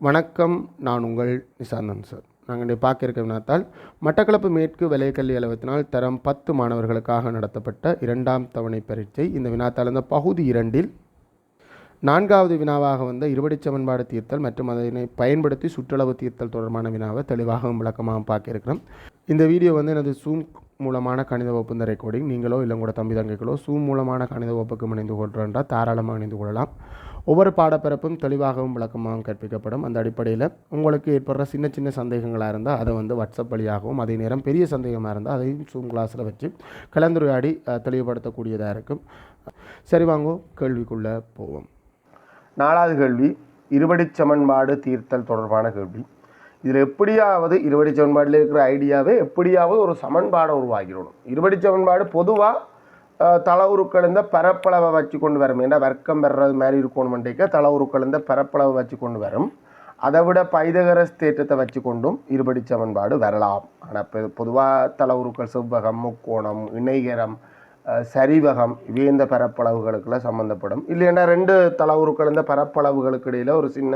வணக்கம் நான் உங்கள் நிசாந்தன் சார். நாங்கள் இன்றைய பார்க்க இருக்க வினாத்தால் மட்டக்களப்பு மேற்கு விலைக்கல்வி அலுவலகத்தினால் தரம் பத்து மாணவர்களுக்காக நடத்தப்பட்ட இரண்டாம் தவணை பரீட்சை. இந்த வினாத்தால் இந்த பகுதி இரண்டில் நான்காவது வினாவாக வந்த இருபடி சமன்பாடு தீர்த்தல் மற்றும் அதனை பயன்படுத்தி சுற்றளவு தீர்த்தல் தொடர்பான வினாவை தெளிவாகவும் விளக்கமாகவும் பார்க்க இருக்கிறோம். இந்த வீடியோ வந்து எனது சூம் மூலமான கணித வகுப்பு இந்த ரெக்கார்டிங் நீங்களோ இல்லை உங்களோட தம்பி தங்கைகளோ சூம் மூலமான கணித வகுப்புக்கு இணைந்து கொள்கிறோன்றால் தாராளமாக இணைந்து கொள்ளலாம். ஒவ்வொரு பாடப்பிறப்பும் தெளிவாகவும் விளக்கமாகவும் கற்பிக்கப்படும். அந்த அடிப்படையில் உங்களுக்கு ஏற்படுற சின்ன சின்ன சந்தேகங்களாக இருந்தால் அதை வந்து வாட்ஸ்அப் வழியாகவும் அதே நேரம் பெரிய சந்தேகமாக இருந்தால் அதையும் ஜூம் கிளாஸில் வச்சு கலந்துரையாடி தெளிவுபடுத்தக்கூடியதாக இருக்கும். சரி வாங்கோ கேள்விக்குள்ளே போவோம். நாலாவது கேள்வி இருபடி சமன்பாடு தீர்த்தல் தொடர்பான கேள்வி. இதில் எப்படியாவது இருபடி சமன்பாடில் இருக்கிற ஐடியாவே எப்படியாவது ஒரு சமன்பாடை உருவாக்கிடணும். இருபடி சமன்பாடு பொதுவாக தளவுருக்கள் பரப்பளவை வச்சு கொண்டு வரும். ஏன்னா வர்க்கம் பெறது மாதிரி இருக்கணுமெண்டைக்க தளவுருக்கள் பரப்பளவை வச்சு கொண்டு வரும். அதை விட பைதகரஸ் தேற்றத்தை வச்சு கொண்டும் இருபடி சமன்பாடு வரலாம். ஆனால் இப்போ பொதுவாக தளவுருக்கள் செவ்வகம் முக்கோணம் இணைகரம் சரிவகம் இவை இந்த பரப்பளவுகளுக்கெல்லாம் சம்மந்தப்படும் இல்லைன்னா ரெண்டு தளவுருக்கள் இந்த பரப்பளவுகளுக்கு இடையில் ஒரு சின்ன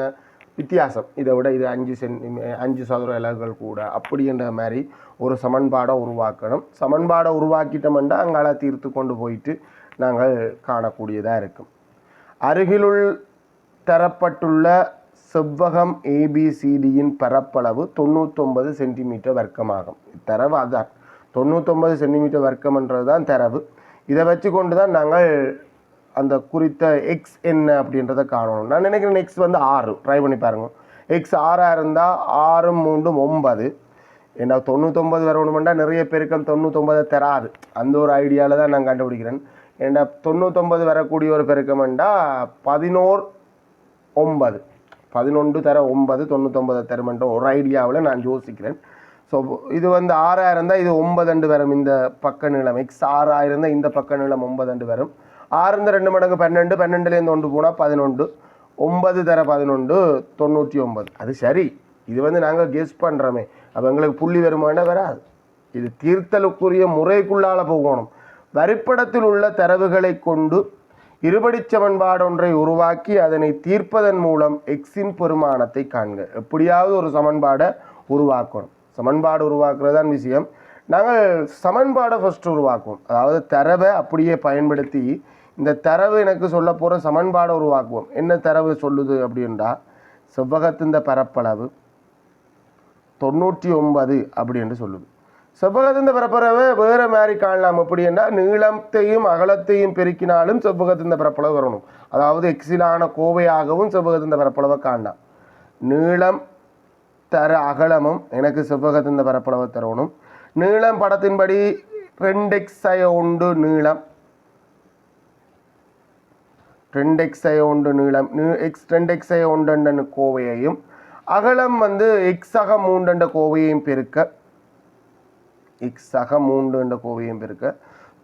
வித்தியாசம். இதை விட இது அஞ்சு சென்டி அஞ்சு சதுர இலகுகள் கூட. அப்படின்ற மாதிரி ஒரு சமன்பாடை உருவாக்கணும். சமன்பாடை உருவாக்கிட்டோம்னா அங்கால தீர்த்து கொண்டு போயிட்டு நாங்கள் காணக்கூடியதாக இருக்கும். அருகிலுள் தரப்பட்டுள்ள செவ்வகம் ஏபிசிடியின் பரப்பளவு தொண்ணூத்தொம்பது சென்டிமீட்டர் வர்க்கமாகும். தரவு அதான். தொண்ணூத்தொம்பது சென்டிமீட்டர் வர்க்கம்ன்றது தான் தரவு. இதை வச்சு கொண்டு தான் நாங்கள் அந்த குறித்த எக்ஸ் என்ன அப்படின்றத காணணும். நான் நினைக்கிறேன் எக்ஸ் வந்து ஆறு. ட்ரை பண்ணி பாருங்க. எக்ஸ் ஆறாக இருந்தால் ஆறு மூன்றும் ஒன்பது. ஏன்னா தொண்ணூத்தொம்பது வரணுமெண்டா நிறைய பெருக்கம் தொண்ணூத்தொம்பதை தராது. அந்த ஒரு ஐடியாவில் தான் நான் கண்டுபிடிக்கிறேன். ஏன்னா தொண்ணூத்தொம்பது வரக்கூடிய ஒரு பெருக்கமெண்டா பதினோர் ஒன்பது. பதினொன்று தர ஒன்பது தொண்ணூத்தொம்பது தருமன்ற ஒரு ஐடியாவில் நான் யோசிக்கிறேன். ஸோ இது வந்து ஆறாயிரம் தான் இது ஒன்பதண்டு வரும் இந்த பக்க நிலம். எக்ஸ் ஆறாயிரம் தான் இந்த பக்க நீளம் ஒன்பதண்டு வரும். ஆறு இந்த ரெண்டு மடங்கு பன்னெண்டு பன்னெண்டுலேருந்து ஒன்று போனால் பதினொன்று. ஒன்பது தர பதினொன்று தொண்ணூற்றி ஒன்பது. அது சரி. இது வந்து நாங்கள் கெஸ் பண்ணுறோமே அப்போ எங்களுக்கு புள்ளி வருமானா வராது. இது தீர்த்தலுக்குரிய முறைக்குள்ளால் போகணும். வரிப்படத்தில் உள்ள தரவுகளை கொண்டு இருபடி சமன்பாடு ஒன்றை உருவாக்கி அதனை தீர்ப்பதன் மூலம் எக்ஸின் பெருமானத்தை காண்க. எப்படியாவது ஒரு சமன்பாடை உருவாக்கணும். சமன்பாடு உருவாக்குறது தான் விஷயம். நாங்கள் சமன்பாடை ஃபஸ்ட்டு உருவாக்குவோம். அதாவது தரவை அப்படியே பயன்படுத்தி இந்த தரவு எனக்கு சொல்ல போகிற சமன்பாடை உருவாக்குவோம். என்ன தரவு சொல்லுது அப்படின்றா? செவ்வகத்தின் பரப்பளவு தொண்ணூற்றி ஒன்பது அப்படி என்று சொல்லுது. செவ்வகத்தின் பரப்பளவு வேறு மாதிரி காணலாம். அப்படின்னா நீளத்தையும் அகலத்தையும் பெருக்கினாலும் செவ்வகத்தின் பரப்பளவு வரணும். அதாவது எக்ஸிலான கோவையாகவும் செவ்வகத்தின் பரப்பளவை காணலாம். நீளம் தர அகலமும் எனக்கு செவ்வகத்தின் பரப்பளவை தரணும். நீளம் படத்தின்படி ரெண்டு எக்ஸை உண்டு நீளம். ரெண்டு எக்ஸை உண்டு நீளம் எக்ஸ் ரெண்டு எக்ஸை உண்டு கோவையையும் அகலம் வந்து எக்ஸாக மூண்டண்ட கோவையையும் பெருக்க எக்ஸாக மூண்டுண்ட கோவையும் பெருக்க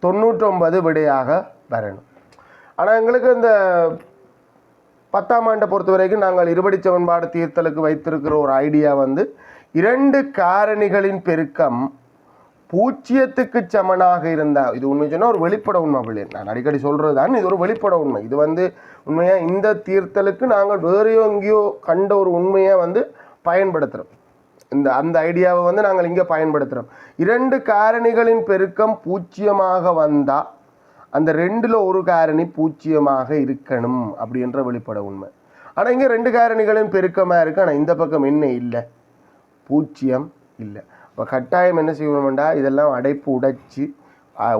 தொண்ணூற்றொன்பது விடையாக வரணும். ஆனால் எங்களுக்கு இந்த பத்தாம் ஆண்டை பொறுத்த வரைக்கும் நாங்கள் இருபடி சமன்பாடு தீர்த்தலுக்கு வைத்திருக்கிற ஒரு ஐடியா வந்து இரண்டு காரணிகளின் பெருக்கம் பூச்சியத்துக்கு சமனாக இருந்தால் இது உண்மை சொன்னால் ஒரு வெளிப்பட உண்மை பிள்ளை. நான் அடிக்கடி சொல்கிறது தான் இது ஒரு வெளிப்பட உண்மை. இது வந்து உண்மையாக இந்த தீர்த்தலுக்கு நாங்கள் வேறையோ எங்கேயோ கண்ட ஒரு உண்மையை வந்து பயன்படுத்துகிறோம் இந்த அந்த ஐடியாவை வந்து நாங்கள் இங்கே பயன்படுத்துகிறோம் இரண்டு காரணிகளின் பெருக்கம் பூச்சியமாக வந்தால் அந்த ரெண்டில் ஒரு காரணி பூச்சியமாக இருக்கணும் அப்படின்ற வெளிப்பட உண்மை. ஆனால் இங்கே ரெண்டு காரணிகளின் பெருக்கமாக இருக்குது ஆனால் இந்த பக்கம் என்ன இல்லை? பூச்சியம் இல்லை. அப்போ கட்டாயம் என்ன செய்யணும்டா? இதெல்லாம் அடைப்பு உடைச்சி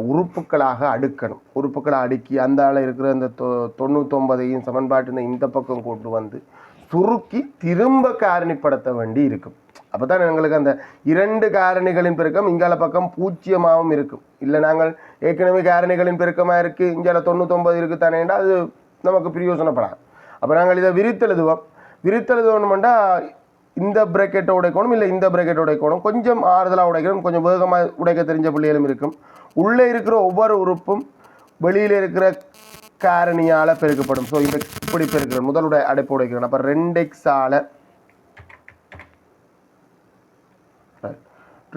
உறுப்புகளாக அடுக்கணும். உறுப்புகளை அடுக்கி அந்த ஆள இருக்கிற அந்த தொ தொண்ணூத்தொம்பதையும் சமன்பாட்டினை இந்த பக்கம் கொண்டு வந்து சுருக்கி திரும்ப காரணிப்படுத்த வேண்டி இருக்கும். அப்போ தான் எங்களுக்கு அந்த இரண்டு காரணிகளின் பெருக்கம் இங்கால பக்கம் பூஜ்ஜியமாகவும் இருக்கும். இல்லை நாங்கள் ஏற்கனவே காரணிகளின் பெருக்கமாக இருக்குது இங்கால தொண்ணூத்தொம்பது இருக்குது தானேண்டா அது நமக்கு பிரயோசனப்படாது. அப்போ நாங்கள் இதை விரித்தெழுதுவோம். விரித்தெழுதுவோம்னா இந்த பிரேக்கெட்டை உடைக்கணும் இல்லை இந்த பிரேக்கெட்டை உடைக்கணும். கொஞ்சம் ஆறுதலாக உடைக்கணும் கொஞ்சம் வேகமாக உடைக்க தெரிஞ்ச பிள்ளைகளும் இருக்கும். உள்ளே இருக்கிற ஒவ்வொரு உறுப்பும் வெளியில் இருக்கிற காரணியால் பெருக்கப்படும். ஸோ இந்த இப்படி பெருக்கிறேன் முதலுடைய அடைப்பு உடைக்கிறேன் அப்போ ரெண்டு எக்ஸால்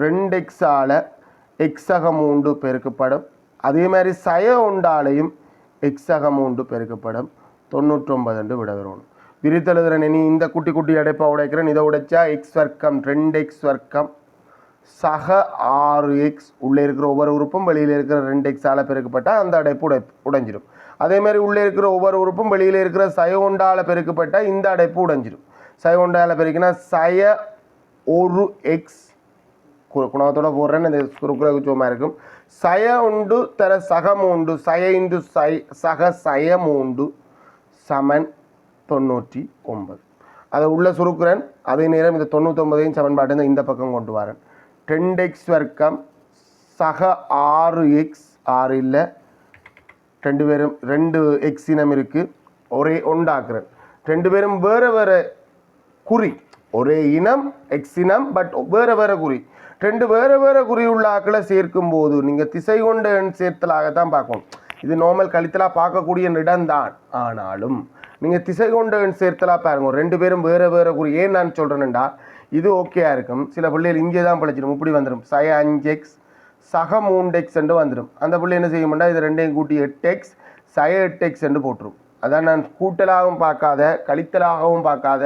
ரெண்டு எக்ஸால் எக்ஸகம் உண்டு பெருக்கப்படும். அதே மாதிரி சய உண்டாலையும் எக்ஸகம் உண்டு பெருக்கப்படும். தொண்ணூற்றொன்பது என்று விட பிரித்தெழுதுறேன் நீ இந்த குட்டி குட்டி அடைப்பை உடைக்கிறேன். இதை உடைச்சா எக்ஸ் வர்க்கம் ரெண்டு எக்ஸ் வர்க்கம். சக ஆறு எக்ஸ் உள்ளே இருக்கிற ஒவ்வொரு உறுப்பும் வெளியில் இருக்கிற ரெண்டு எக்ஸால் பெருக்கப்பட்டால் அந்த அடைப்பு உடை உடைஞ்சிடும் அதேமாதிரி உள்ளே இருக்கிற ஒவ்வொரு உறுப்பும் வெளியில் இருக்கிற சய ஒண்டால் பெருக்கப்பட்டால் இந்த அடைப்பு உடைஞ்சிடும் சய ஒண்டால் பெருக்கினா சய ஒரு எக்ஸ் குணத்தோட போடுறேன்னு இந்த குறுக்குறகு இருக்கும். சய உண்டு தர சகம் உண்டு சய இண்டு சை சக சயம் உண்டு சமன். தொண்ணூற்றி ஒன்பது. அதை உள்ள சுருக்குறேன். அதே நேரம் இந்த தொண்ணூத்தொம்பதையும் சமன்பாட்டை இந்த பக்கம் கொண்டு வரேன். ரெண்டு எக்ஸ் வர்க்கம் சக ஆறு எக்ஸ் ஆறு இல்லை. ரெண்டு பேரும் ரெண்டு எக்ஸ் இனம் இருக்குது ஒரே உண்டாக்குறேன் ரெண்டு பேரும் வேறு வேறு குறி. ஒரே இனம் எக்ஸ் இனம் பட் வேறு வேறு குறி. ரெண்டு வேறு வேறு குறி உள்ள ஆக்களை சேர்க்கும் போது நீங்கள் திசை கொண்ட எண் சேர்த்தலாகத்தான் பார்க்கணும். இது நார்மல் கழித்தலாக பார்க்கக்கூடிய இடம்தான் ஆனாலும் நீங்கள் திசை கொண்டவன் சேர்த்தலாக பாருங்க. ரெண்டு பேரும் வேறு வேறு குறி ஏன் நான் சொல்கிறேன்டா இது ஓகேயா இருக்கும். சில பிள்ளைகள் இங்கே தான் பிழைச்சிடும். இப்படி வந்துடும் சய அஞ்சு எக்ஸ் சக மூன்று எக்ஸ் என்று வந்துடும் அந்த பிள்ளை என்ன செய்யும்டா இது ரெண்டையும் கூட்டி எட்டு எக்ஸ் சய எட்டு எக்ஸ் என்று போட்டுரும். அதான் நான் கூட்டலாகவும் பார்க்காத கழித்தலாகவும் பார்க்காத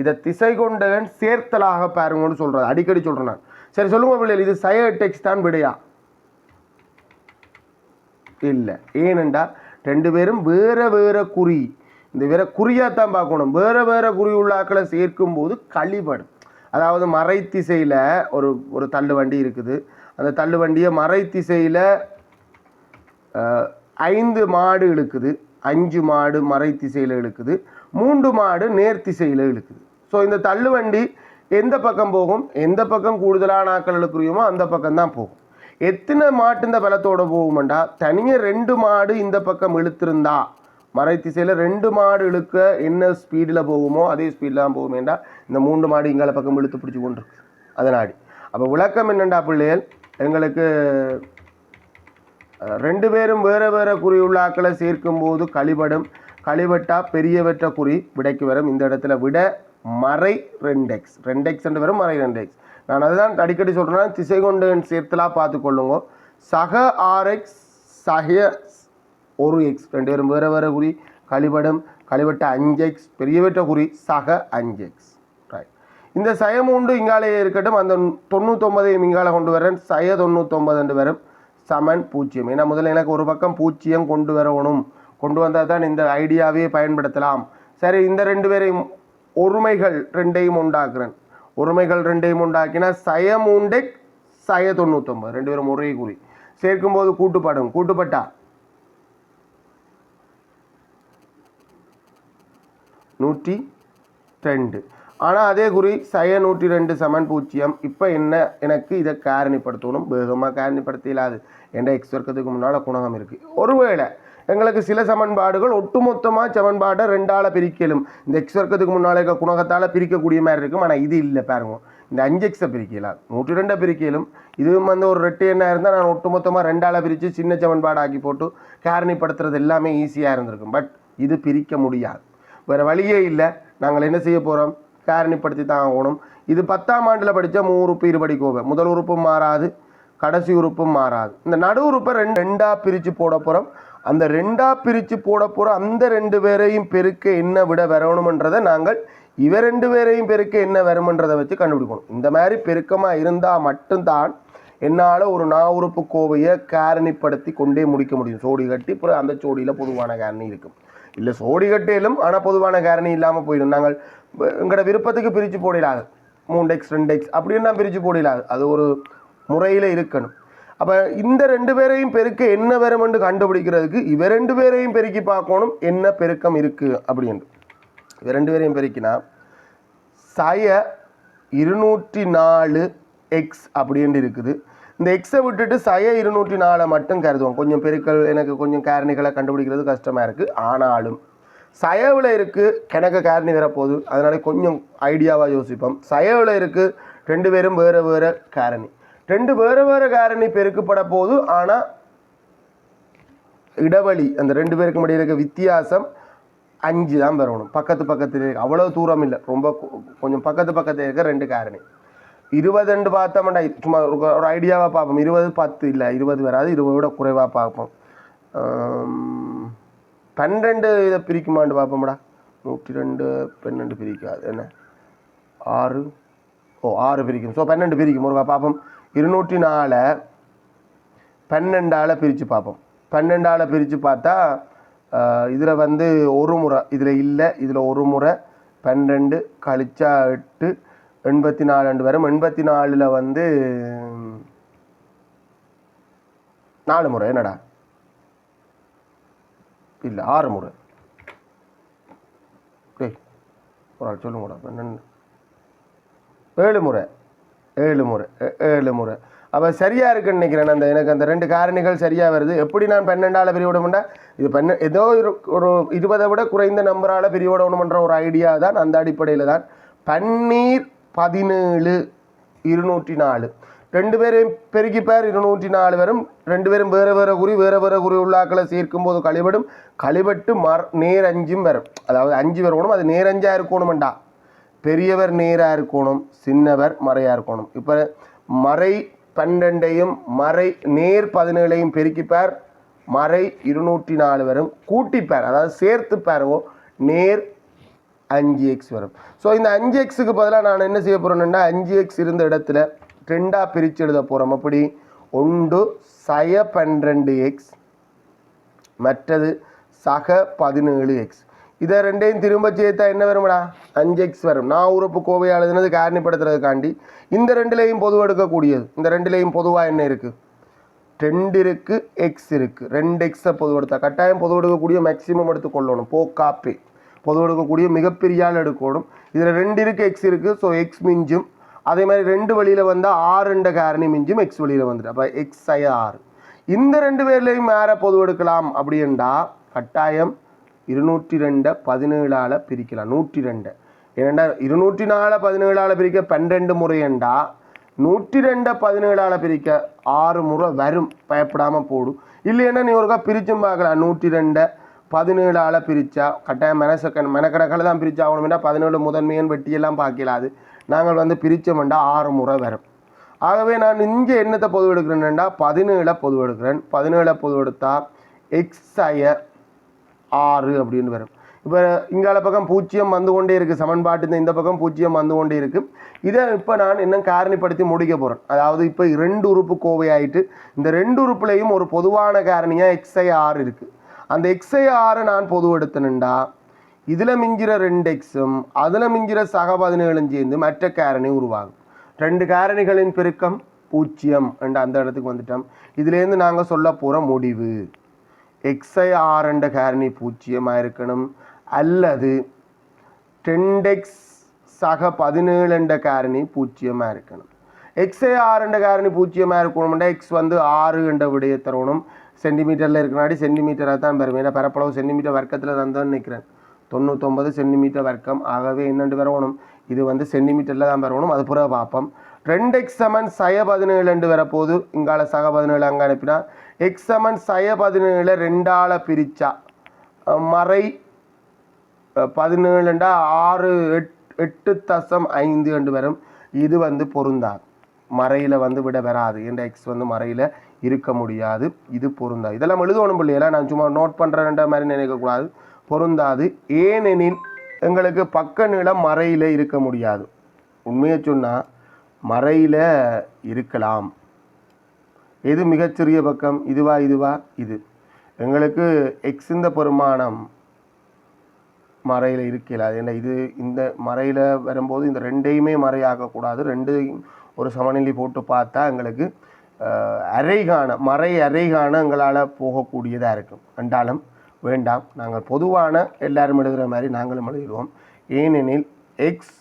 இதை திசை கொண்டவன் சேர்த்தலாக பாருங்கன்னு சொல்கிறேன் அடிக்கடி சொல்கிறேன் நான். சரி சொல்லுங்க பிள்ளைகள் இது சய எட்டு எக்ஸ் தான் விடையா? இல்லை. ஏனெண்டா ரெண்டு பேரும் வேற வேற குறி. இந்த வேற குறியாக தான் பார்க்கணும். வேற வேற குறி உள்ள ஆக்களை சேர்க்கும் போது கழிபடும். அதாவது மறை திசையில் ஒரு ஒரு தள்ளு வண்டி இருக்குது. அந்த தள்ளு வண்டியை மறை திசையில் ஐந்து மாடு இழுக்குது. அஞ்சு மாடு மறை திசையில் இழுக்குது. மூன்று மாடு நேர்த்திசையில் இழுக்குது. ஸோ இந்த தள்ளு வண்டி எந்த பக்கம் போகும்? எந்த பக்கம் கூடுதலான ஆக்கள் இழுக்குறியுமோ அந்த பக்கம் தான் போகும். எத்தனை மாட்டு இந்த பலத்தோடு போகும்டா தனியாக ரெண்டு மாடு இந்த பக்கம் இழுத்திருந்தா மறை திசையில் ரெண்டு மாடு இழுக்க என்ன ஸ்பீடில் போகுமோ அதே ஸ்பீடில் தான் போகுமேண்டா. இந்த மூன்று மாடு இங்கால பக்கம் இழுத்து பிடிச்சி கொண்டு இருக்கு அதனாடி அப்போ விளக்கம் என்னண்டா பிள்ளைகள்? எங்களுக்கு ரெண்டு பேரும் வேறு வேறு குறி உள்ள ஆக்களை சேர்க்கும் போது கழிபடும். கழிவட்டா பெரியவற்ற குறி விடைக்கு வரும். இந்த இடத்துல விட மறை ரெண்டெக்ஸ். ரெண்டெக்ஸ் என்று வரும் மறை ரெண்டெக்ஸ். நான் அதுதான் அடிக்கடி சொல்கிறேன் திசை கொண்டு என் பார்த்துக்கொள்ளுங்க. சக ஆர்எக்ஸ் சக ஒரு எக்ஸ் ரெண்டு பேரும் வேறு வேறு குறி கழிபடும் கழிபட்ட அஞ்சு எக்ஸ் பெரியவற்ற குறி சக அஞ்சு எக்ஸ் ரைட் இந்த சயம் உண்டு இங்காலேயே இருக்கட்டும் அந்த தொண்ணூத்தொம்பதையும் இங்கால கொண்டு வரேன் சய தொண்ணூத்தொம்பது என்று வரும். சமன் பூஜ்ஜியம் ஏன்னா முதல்ல எனக்கு ஒரு பக்கம் பூஜ்ஜியம் கொண்டு வரணும். கொண்டு வந்தால் தான் இந்த ஐடியாவே பயன்படுத்தலாம். சரி இந்த ரெண்டு பேரையும் ஒருமைகள் ரெண்டையும் உண்டாக்குறேன். ஒருமைகள் ரெண்டையும் உண்டாக்கினா சய மூண்டெக் சய தொண்ணூத்தொம்பது ரெண்டு பேரும் ஒரே குறி. சேர்க்கும்போது கூட்டுப்படும் கூட்டுப்பட்டா? நூற்றி ரெண்டு. ஆனால் அதே குறி சய நூற்றி ரெண்டு சமன் பூஜ்ஜியம். இப்போ என்ன? எனக்கு இதை காரணிப்படுத்தணும். வேகமாக காரணிப்படுத்த இல்லாது என்ற எக்ஸ் வர்க்கத்துக்கு முன்னால் குணகம் இருக்குது ஒருவேளை எங்களுக்கு சில சமன்பாடுகள் ஒட்டுமொத்தமாக சமன்பாடை ரெண்டால் பிரிக்கலும். இந்த எக்ஸ் வர்க்கத்துக்கு முன்னால் இருக்க குணகத்தால் பிரிக்கக்கூடிய மாதிரி இருக்கும். ஆனால் இது இல்லை பாருங்க. இந்த அஞ்சு எக்ஸை பிரிக்கலாம். நூற்றி ரெண்டை பிரிக்கலும். இதுவும் வந்து ஒரு ரெட்டு என்ன இருந்தால் நான் ஒட்டுமொத்தமாக ரெண்டால் பிரித்து சின்ன சமன்பாடாக்கி போட்டு காரணிப்படுத்துறது எல்லாமே ஈஸியாக இருந்திருக்கும். பட் இது பிரிக்க முடியாது. வேறு வழியே இல்லை. நாங்கள் என்ன செய்ய போகிறோம் காரணிப்படுத்தி தான் ஆகணும். இது பத்தாம் ஆண்டில் படித்த மூறுப்பு இருபடி கோவை முதல் உறுப்பும் மாறாது கடைசி உறுப்பும் மாறாது. இந்த நடு உறுப்பை ரெண்டு ரெண்டாக பிரித்து போட போகிறோம் அந்த ரெண்டாக பிரித்து போட போகிற அந்த ரெண்டு பேரையும் பெருக்க என்ன விட வரணுமன்றதை நாங்கள் இவ ரெண்டு பேரையும் பெருக்க என்ன வருமன்றதை வச்சு கண்டுபிடிக்கணும். இந்த மாதிரி பெருக்கமாக இருந்தால் மட்டும்தான் என்னால் ஒரு நா உறுப்பு கோவையை காரணிப்படுத்தி கொண்டே முடிக்க முடியும். சோடி கட்டி அப்புறம் அந்த சோடியில் பொதுவான காரணி இருக்கும். இல்லை சோடி கட்டேலும் ஆனால் பொதுவான காரணி இல்லாமல் போயிடும். நாங்கள் எங்களோட விருப்பத்துக்கு பிரித்து போடலாது மூணு எக்ஸ் ரெண்டு எக்ஸ் அப்படின்னு நான் பிரித்து போடலாது அது ஒரு முறையில் இருக்கணும். அப்போ இந்த ரெண்டு பேரையும் பெருக்க என்ன வருமென்று கண்டுபிடிக்கிறதுக்கு இவ ரெண்டு பேரையும் பெருக்கி பார்க்கணும். என்ன பெருக்கம் இருக்குது அப்படின்ட்டு. இவ ரெண்டு பேரையும் பெருக்கினா சய இருநூற்றி நாலு எக்ஸ் அப்படின்ட்டு இருக்குது. இந்த எக்ஸை விட்டுட்டு சய இருநூற்றி நாலை மட்டும் கருதுவோம். கொஞ்சம் பெருக்கல் எனக்கு கொஞ்சம் காரணிகளை கண்டுபிடிக்கிறது கஷ்டமாக இருக்குது ஆனாலும் சயவில் இருக்குது கிணக்க காரணி வரப்போகுது அதனால கொஞ்சம் ஐடியாவாக யோசிப்போம். சயவில் இருக்குது ரெண்டு பேரும் வேறு வேறு காரணி. ரெண்டு வேறு வேறு காரணி பெருக்கப்பட போகுது. ஆனால் இடைவெளி அந்த ரெண்டு பேருக்கு முடிய இருக்க வித்தியாசம் அஞ்சு தான் வரணும் பக்கத்து பக்கத்தில் இருக்க. அவ்வளோ தூரம் இல்லை. ரொம்ப கொஞ்சம் பக்கத்து பக்கத்தில் இருக்க ரெண்டு காரணி. இருபதுன்னு பார்த்தோம்னா சும்மா ஒரு ஐடியாவாக பார்ப்போம். இருபது பத்து இல்லை இருபது வராது இருபது விட குறைவாக பார்ப்போம். பன்னெண்டு இதை பிரிக்குமான்னு பார்ப்போம்டா. நூற்றி ரெண்டு பன்னெண்டு பிரிக்காது. என்ன? ஆறு. ஓ ஆறு பிரிக்கும். ஸோ பன்னெண்டு பிரிக்கும். ஒரு பார்ப்போம். இருநூற்றி நாலை பன்னெண்டால் பிரித்து பார்ப்போம் பன்னெண்டால் பிரித்து பார்த்தா இதில் வந்து ஒரு முறை. இதில் இல்லை இதில் ஒரு முறை. பன்னெண்டு கழிச்சா எட்டு. எண்பத்தி நாலு ஆண்டு வரும் எண்பத்தி நாலில் வந்து நாலு முறை என்னடா? இல்லை ஆறு முறை. டேய் ஒரு ஆள் சொல்லுங்கடா ஏழு முறை ஏழு முறை ஏழு முறை. அப்போ சரியாக இருக்குன்னு நினைக்கிறேன் அந்த எனக்கு அந்த ரெண்டு காரணிகள் சரியாக வருது. எப்படி நான் பன்னெண்டால் பிரிவிடமுண்டா இது பன்ன ஏதோ ஒரு ஒரு இருபதை விட குறைந்த நம்பரால் பிரிவிடணுமன்ற ஒரு ஐடியா தான் அந்த அடிப்படையில் தான். பன்னீர் பதினேழு இருநூற்றி நாலு ரெண்டு பேரையும் பெருக்கிப்பார் இருநூற்றி நாலு வரும் ரெண்டு பேரும் வேறு வேறு குறி வேறு வேறு குறி உள்ளாக்களை சேர்க்கும் போது கழிவிடும் கழிவட்டு மர் நேர் அஞ்சும் வரும். அதாவது அஞ்சு வரணும் அது நேரஞ்சா இருக்கணுமெண்டா. பெரியவர் நேராக இருக்கணும் சின்னவர் மறையாக இருக்கணும். இப்போ மறை பன்னெண்டையும் மறை நேர் பதினேழையும் பெருக்கிப்பார் மறை இருநூற்றி நாலு வரும் கூட்டிப்பார் அதாவது சேர்த்து நேர் அஞ்சு எக்ஸ் வரும். ஸோ இந்த அஞ்சு எக்ஸுக்கு பதிலாக நான் என்ன செய்ய போகிறேன்னா அஞ்சு எக்ஸ் இருந்த இடத்துல ரெண்டாக பிரித்து எழுத போகிறோம் அப்படி ஒன்று சய பன்னிரெண்டு எக்ஸ் மற்றது சக பதினேழு எக்ஸ் இதை ரெண்டையும் திரும்ப சேர்த்தா என்ன வரும்டா? அஞ்சு எக்ஸ் வரும். நான் உறுப்பு கோவை எழுதுனது காரணிப்படுத்துறதுக்காண்டி இந்த ரெண்டுலேயும் பொதுவாக எடுக்கக்கூடியது. இந்த ரெண்டுலேயும் பொதுவாக என்ன இருக்குது ரெண்டு இருக்குது எக்ஸ் இருக்குது ரெண்டு எக்ஸை பொதுவெடுத்தா. கட்டாயம் பொதுவெடுக்கக்கூடிய மேக்ஸிமம் எடுத்துக்கொள்ளணும். போ பொதுவாக எடுக்கக்கூடிய மிகப்பெரிய ஆள் எடுக்கணும் இதில் ரெண்டு இருக்குது எக்ஸ் இருக்குது ஸோ எக்ஸ் மிஞ்சும். அதே மாதிரி ரெண்டு வழியில் வந்தால் ஆறு ரெண்டு காரணி மிஞ்சும் எக்ஸ் வழியில் வந்துடும். அப்போ எக்ஸ் ஐ ஆறு இந்த ரெண்டு பேர்லேயும் வேற பொது எடுக்கலாம் அப்படின்டா கட்டாயம் இருநூற்றி ரெண்டை பதினேழால் பிரிக்கலாம். நூற்றி ரெண்டு ஏனெண்டா இருநூற்றி நாலு பதினேழால் பிரிக்க பன்னெண்டு முறையண்டா நூற்றி ரெண்டை பதினேழால் பிரிக்க ஆறு முறை வரும். பயப்படாமல் போடும் இல்லைன்னா நீ ஒருக்கா பிரிச்சும் பார்க்கலாம். நூற்றி ரெண்டை பதினேழால் பிரித்தா கட்டாயம் மெனசக்கன் மெனக்கணக்கில் தான் பிரித்து ஆகணும்னா பதினேழு முதன்மையன் வெட்டியெல்லாம் பார்க்கலாது. நாங்கள் வந்து பிரித்தோம்டா ஆறு முறை வரும். ஆகவே நான் இங்கே என்னத்தை பொது எடுக்கிறேன்டா பதினேழை பொது எடுக்கிறேன் பதினேழை பொது எடுத்தா எக்ஸய ஆறு அப்படின்னு வரும். இப்போ இங்கால பக்கம் பூஜ்ஜியம் வந்து கொண்டே இருக்குது சமன்பாட்டு இந்த பக்கம் பூஜ்ஜியம் வந்து கொண்டே இருக்குது இதை இப்போ நான் இன்னும் காரணிப்படுத்தி முடிக்க போகிறேன் அதாவது இப்போ ரெண்டு உறுப்பு கோவை ஆயிட்டு இந்த ரெண்டு உறுப்புலையும் ஒரு பொதுவான காரணியாக எக்ஸ்ஐ ஆறு இருக்குது அந்த எக்ஸ்ஐ ஆறு நான் பொது இதில் மிஞ்சிற ரெண்டு எக்ஸும் அதில் மிஞ்சிற சக பதினேழும் சேர்ந்து மற்ற காரணி உருவாகும். ரெண்டு காரணிகளின் பெருக்கம் பூஜ்ஜியம் என்ற அந்த இடத்துக்கு வந்துட்டோம். இதுலேருந்து நாங்கள் சொல்ல போகிற முடிவு. எக்ஸ்ஐ ஆர் என்ற காரணி பூஜ்ஜியமாக இருக்கணும் அல்லது டென்டெக்ஸ் சக பதினேழு என்ற காரணி பூஜ்ஜியமாக இருக்கணும் எக்ஸ்ஐ ஆறு என்ற காரணி பூஜ்ஜியமாக இருக்கணும்னா எக்ஸ் வந்து ஆறு என்ற விடையை தரணும். சென்டிமீட்டரில் இருக்கனாடி சென்டிமீட்டராக தான் பெறும் ஏன்னா பரப்பளவு சென்டிமீட்டர் வர்க்கத்தில் தான் நிற்கிறேன் தொண்ணூத்தொம்பது சென்டிமீட்டர் வர்க்கம். ஆகவே என்னென்று வரணும் இது வந்து சென்டிமீட்டரில் தான் பெறணும். அது புற பார்ப்போம். ரெண்டு எக்ஸ் சமன் சய பதினேழு என்று வரப்போது இங்கால சக பதினேழு அங்கே அனுப்பினா எக்ஸ் சமன் சய பதினேழு ரெண்டால பிரிச்சா மறை பதினேழுண்டா ஆறு எட் எட்டு தசம் ஐந்து என்று வரும். இது வந்து பொருந்தாது மறையில் வந்து விட வராது. என்ற எக்ஸ் வந்து மறையில் இருக்க முடியாது. இது பொருந்தா. இதெல்லாம் எழுதணும் பிள்ளைகளா. நான் சும்மா நோட் பண்ணுறேன்ற மாதிரி நினைக்கக்கூடாது பொருந்தாது. ஏனெனில் எங்களுக்கு பக்க நிலம் மறையில் இருக்க முடியாது. உண்மையை சொன்னால் மறையில் இருக்கலாம். எது மிகச்சிறிய பக்கம்? இதுவா இதுவா? இது. எங்களுக்கு எக்ஸ் இந்த பெருமானம் மறையில் இருக்கல ஏன்னா இது இந்த மறையில் வரும்போது இந்த ரெண்டையுமே மறையாக்கக்கூடாது ரெண்டு ஒரு சமநிலை போட்டு பார்த்தா எங்களுக்கு அரைகான மறை அரைகான எங்களால் போகக்கூடியதாக இருக்கும். ரெண்டாலும் வேண்டாம். நாங்கள் பொதுவான எல்லாரும் எழுதுகிற மாதிரி நாங்களும் எழுதுவோம். ஏனெனில் எக்ஸ்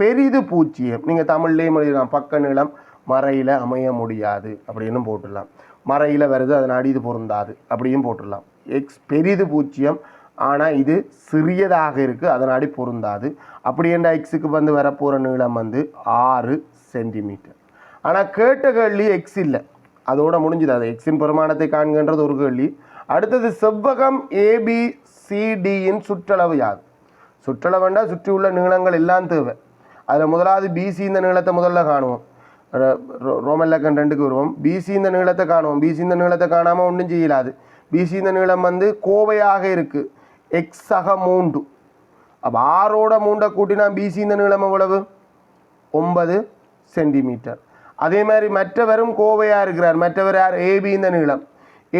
பெரிது பூச்சியம். நீங்கள் தமிழ்லேயும் எழுதலாம். பக்க நீளம் மறையில் அமைய முடியாது. அப்படின்னு போட்டுடலாம். மறையில் வருது அதனாடி இது பொருந்தாது. அப்படியும் போட்டுடலாம். எக்ஸ் பெரிது பூச்சியம். ஆனால் இது சிறியதாக இருக்குது அதனாடி பொருந்தாது. அப்படி என்ற எக்ஸுக்கு வந்து வரப்போகிற நீளம் வந்து ஆறு. சென்டிமீட்டர். ஆனால் கேட்ட கேள்வி எக்ஸ் இல்லை. அதோட முடிஞ்சுது. அது எக்ஸின் பெருமானத்தை காண்கின்றது ஒரு கேள்வி. அடுத்தது செவ்வகம் ஏபிசிடியின் சுற்றளவு யாது? சுற்றளவுண்டா சுற்றி உள்ள நீளங்கள் எல்லாம் தேவை. அதில் முதலாவது பிசி இந்த நீளத்தை முதல்ல காணுவோம். ர- ரோமன் லக்கன் ரெண்டுக்கு வருவோம். பிசி இந்த நீளத்தை காணுவோம். பிசி இந்த நீளத்தை காணாமல் ஒன்றும் செய்யலாது. பிசி இந்த நீளம் வந்து கோவையாக இருக்குது எக்ஸ் சக மூன்று. அப்போ ஆறோட மூண்டை கூட்டினா பிசி இந்த நீளம் எவ்வளவு? ஒன்பது. சென்டிமீட்டர். அதே மாதிரி மற்றவரும் கோவையாக இருக்கிறார். மற்றவர் யார்? ஏபி இந்த நீளம்.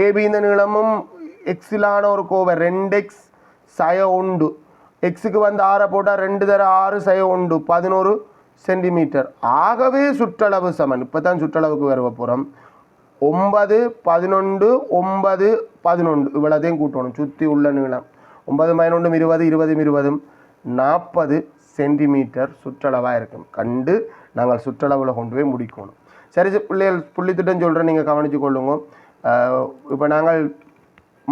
ஏபி இந்த நீளமும் எக்ஸிலான ஒரு கோவை. ரெண்டு எக்ஸ் சய உண்டு. எக்ஸுக்கு வந்து ஆறை போட்டால் ரெண்டு தர ஆறு சய உண்டு. பதினோரு சென்டிமீட்டர். ஆகவே சுற்றளவு சமன். இப்போ தான் சுற்றளவுக்கு வருவ போகிறோம் ஒன்பது பதினொன்று ஒன்பது பதினொன்று. இவ்வளோதையும் கூட்டணும். சுற்றி உள்ள நீளம். ஒன்பது பதினொன்றும் இருபது இருபதும் இருபதும் நாற்பது சென்டிமீட்டர் சுற்றளவாக இருக்கும். கண்டு நாங்கள் சுற்றளவில் கொண்டு போய் முடிக்கணும். சரி பிள்ளைகள் புள்ளித்திட்டம் சொல்கிறேன் நீங்கள் கவனித்து கொள்ளுங்க. இப்போ நாங்கள்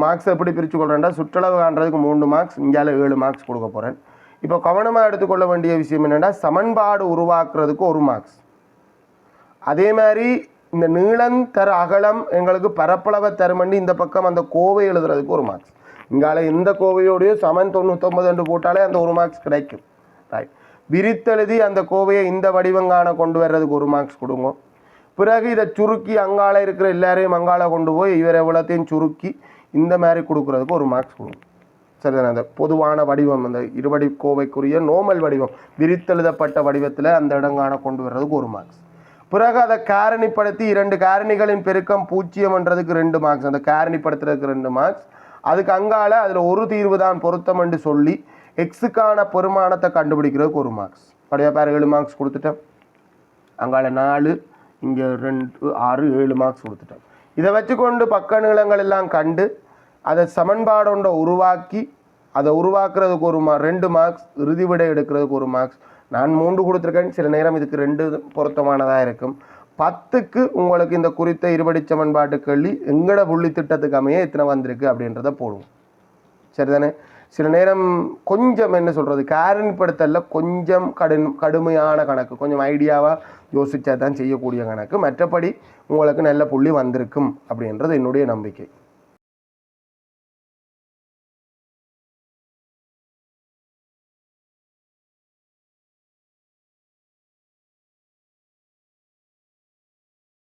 மார்க்ஸ் எப்படி பிரித்து கொள்கிறேன்டா சுற்றளவு காண்றதுக்கு மூணு மார்க்ஸ் இந்தியாவில் ஏழு மார்க்ஸ் கொடுக்க போகிறேன் இப்போ கவனமாக எடுத்துக்கொள்ள வேண்டிய விஷயம் என்னென்னா சமன்பாடு உருவாக்குறதுக்கு ஒரு மார்க்ஸ் அதே மாதிரி இந்த நீளம் தர அகலம் எங்களுக்கு பரப்பளவை தருமண்டி இந்த பக்கம் அந்த கோவை எழுதுறதுக்கு ஒரு மார்க்ஸ் இங்கால இந்த கோவையோடய சமன் தொண்ணூத்தொம்பது என்று போட்டாலே அந்த ஒரு மார்க்ஸ் கிடைக்கும். ரைட் விரித்தெழுதி அந்த கோவையை இந்த வடிவங்கான கொண்டு வர்றதுக்கு ஒரு மார்க்ஸ் கொடுங்க. பிறகு இதை சுருக்கி அங்கால இருக்கிற எல்லாரையும் அங்கால கொண்டு போய் இவர் எவ்வளோத்தையும் சுருக்கி இந்த மாதிரி கொடுக்குறதுக்கு ஒரு மார்க்ஸ் கொடுங்க. சரிதானே? அந்த பொதுவான வடிவம் அந்த இருபடி கோவைக்குரிய நோமல் வடிவம் விரித்தெழுதப்பட்ட வடிவத்தில் அந்த இடங்கான கொண்டு வர்றதுக்கு ஒரு மார்க்ஸ் பிறகு அதை காரணிப்படுத்தி இரண்டு காரணிகளின் பெருக்கம் பூஜ்ஜியம்ன்றதுக்கு ரெண்டு மார்க்ஸ் அந்த காரணிப்படுத்துறதுக்கு ரெண்டு மார்க்ஸ் அதுக்கு அங்கால அதில் ஒரு தீர்வு தான் பொருத்தம் என்று சொல்லி எக்ஸுக்கான பெருமானத்தை கண்டுபிடிக்கிறதுக்கு ஒரு மார்க்ஸ் படையா பேர் ஏழு மார்க்ஸ் கொடுத்துட்டேன். அங்கால நாலு இங்கே ரெண்டு ஆறு ஏழு மார்க்ஸ் கொடுத்துட்டேன். இதை வச்சுக்கொண்டு பக்க நீளங்கள் எல்லாம் கண்டு அதை சமன்பாடொன்றை உருவாக்கி அதை உருவாக்குறதுக்கு ஒரு மா ரெண்டு மார்க்ஸ் இறுதி விடை எடுக்கிறதுக்கு ஒரு மார்க்ஸ் நான் மூன்று கொடுத்துருக்கேன். சில நேரம் இதுக்கு ரெண்டு பொருத்தமானதாக இருக்கும். பத்துக்கு உங்களுக்கு இந்த குறித்த இருபடி சமன்பாட்டு கேள்வி எங்கட புள்ளி திட்டத்துக்கு அமைய எத்தனை வந்திருக்கு அப்படின்றத போடுவோம். சரிதானே? சில நேரம் கொஞ்சம் என்ன சொல்கிறது காரணிப்படுத்தல கொஞ்சம் கடும் கடுமையான கணக்கு. கொஞ்சம் ஐடியாவாக யோசித்தா தான் செய்யக்கூடிய கணக்கு. மற்றபடி உங்களுக்கு நல்ல புள்ளி வந்திருக்கும் அப்படின்றது என்னுடைய நம்பிக்கை.